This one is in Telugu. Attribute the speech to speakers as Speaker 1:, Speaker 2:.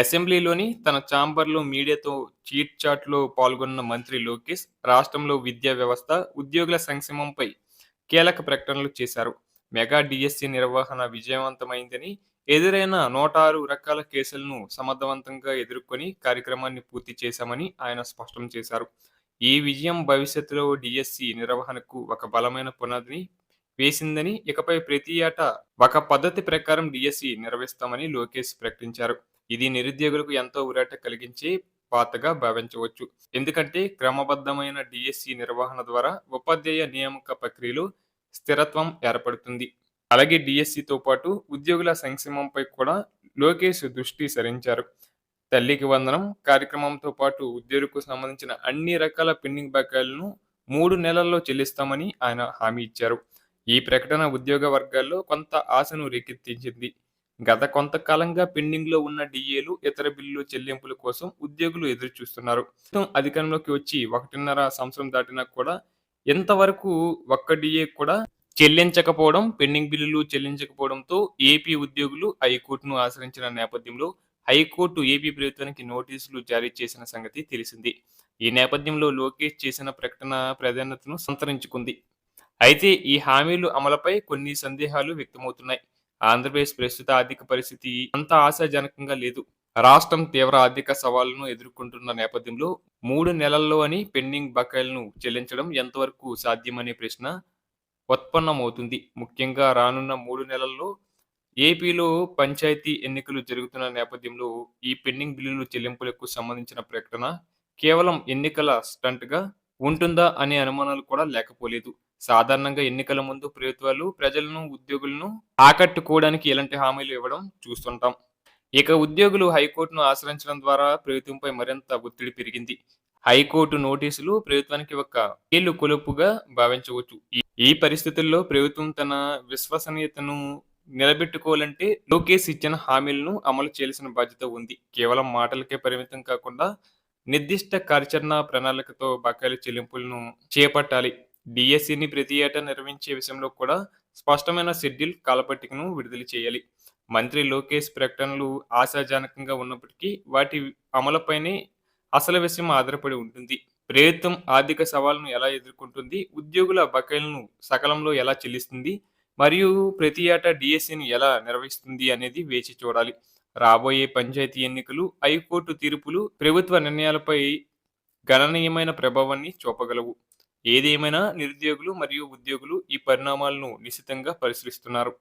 Speaker 1: అసెంబ్లీలోని తన ఛాంబర్లో మీడియాతో చీట్ చాట్లో పాల్గొన్న మంత్రి లోకేష్ రాష్ట్రంలో విద్యా వ్యవస్థ ఉద్యోగుల సంక్షేమంపై కీలక ప్రకటనలు చేశారు. మెగా డిఎస్సి నిర్వహణ విజయవంతమైందని ఎదురైన నూట ఆరు రకాల కేసులను సమర్థవంతంగా ఎదుర్కొని కార్యక్రమాన్ని పూర్తి చేశామని ఆయన స్పష్టం చేశారు. ఈ విజయం భవిష్యత్తులో డిఎస్సి నిర్వహణకు ఒక బలమైన పునాదిని వేసిందని ఇకపై ప్రతి ఏటా ఒక పద్ధతి ప్రకారం డిఎస్సి నిర్వహిస్తామని లోకేష్ ప్రకటించారు. ఇది నిరుద్యోగులకు ఎంతో ఉరాట కలిగించే పాతగా భావించవచ్చు. ఎందుకంటే క్రమబద్ధమైన డిఎస్సి నిర్వహణ ద్వారా ఉపాధ్యాయ నియామక ప్రక్రియలో స్థిరత్వం ఏర్పడుతుంది. అలాగే డిఎస్సితో పాటు ఉద్యోగుల సంక్షేమంపై కూడా లోకేష్ దృష్టి సారించారు. తల్లికి వందనం కార్యక్రమంతో పాటు ఉద్యోగులకు సంబంధించిన అన్ని రకాల పెండింగ్ బకాయిలను మూడు నెలల్లో చెల్లిస్తామని ఆయన హామీ ఇచ్చారు. ఈ ప్రకటన ఉద్యోగ వర్గాల్లో కొంత ఆశను రేకెత్తించింది. గత కొంతకాలంగా పెండింగ్లో ఉన్న డిఏలు ఇతర బిల్లులు చెల్లింపుల కోసం ఉద్యోగులు ఎదురు చూస్తున్నారు అధికారంలోకి వచ్చి ఒకటిన్నర సంవత్సరం దాటినా కూడా ఇంతవరకు ఒక్క డిఏ కూడా చెల్లించకపోవడం పెండింగ్ బిల్లులు చెల్లించకపోవడంతో ఏపీ ఉద్యోగులు హైకోర్టును ఆశ్రయించిన నేపథ్యంలో హైకోర్టు ఏపీ ప్రభుత్వానికి నోటీసులు జారీ చేసిన సంగతి తెలిసింది. ఈ నేపథ్యంలో లోకేష్ చేసిన ప్రకటన ప్రాధాన్యతను సంతరించుకుంది. అయితే ఈ హామీలు అమలుపై కొన్ని సందేహాలు వ్యక్తమవుతున్నాయి. ఆంధ్రప్రదేశ్ ప్రస్తుత ఆర్థిక పరిస్థితి అంత ఆశాజనకంగా లేదు. రాష్ట్రం తీవ్ర ఆర్థిక సవాళ్ళను ఎదుర్కొంటున్న నేపథ్యంలో మూడు నెలల్లో అని పెండింగ్ బకాయిలను చెల్లించడం ఎంతవరకు సాధ్యమనే ప్రశ్న ఉత్పన్నమవుతుంది. ముఖ్యంగా రానున్న మూడు నెలల్లో ఏపీలో పంచాయతీ ఎన్నికలు జరుగుతున్న నేపథ్యంలో ఈ పెండింగ్ బిల్లులు చెల్లింపులకు సంబంధించిన ప్రకటన కేవలం ఎన్నికల స్టంట్గా ఉంటుందా అనే అనుమానాలు కూడా లేకపోలేదు. సాధారణంగా ఎన్నికల ముందు ప్రభుత్వాలు ప్రజలను ఉద్యోగులను ఆకట్టుకోవడానికి ఎలాంటి హామీలు ఇవ్వడం చూస్తుంటాం. ఇక ఉద్యోగులు హైకోర్టును ఆశ్రయించడం ద్వారా ప్రభుత్వంపై మరింత ఒత్తిడి పెరిగింది. హైకోర్టు నోటీసులు ప్రభుత్వానికి ఒక కీలు కొలుపుగా భావించవచ్చు. ఈ పరిస్థితుల్లో ప్రభుత్వం తన విశ్వసనీయతను నిలబెట్టుకోవాలంటే లోకేష్ ఇచ్చిన హామీలను అమలు చేయాల్సిన బాధ్యత ఉంది. కేవలం మాటలకే పరిమితం కాకుండా నిర్దిష్ట కార్యాచరణ ప్రణాళికతో బకాయిల చెల్లింపులను చేపట్టాలి. డిఎస్సిని ప్రతి ఏటా నిర్వహించే విషయంలో కూడా స్పష్టమైన షెడ్యూల్ కాలపట్టికను విడుదల చేయాలి. మంత్రి లోకేష్ ప్రకటనలు ఆశాజనకంగా ఉన్నప్పటికీ వాటి అమలుపైనే అసలు విషయం ఆధారపడి ఉంటుంది. ప్రభుత్వం ఆర్థిక సవాళ్ళను ఎలా ఎదుర్కొంటుంది? ఉద్యోగుల బకాయిలను సకాలంలో ఎలా చెల్లిస్తుంది? మరియు ప్రతి ఏటా డిఎస్సిని ఎలా నిర్వహిస్తుంది అనేది వేచి చూడాలి. రాబోయే పంచాయతీ ఎన్నికలు హైకోర్టు తీర్పులు ప్రభుత్వ నిర్ణయాలపై గణనీయమైన ప్రభావాన్ని చూపగలవు. ఏదేమైనా నిరుద్యోగులు మరియు ఉద్యోగులు ఈ పరిణామాలను నిశితంగా పరిశీలిస్తున్నారు.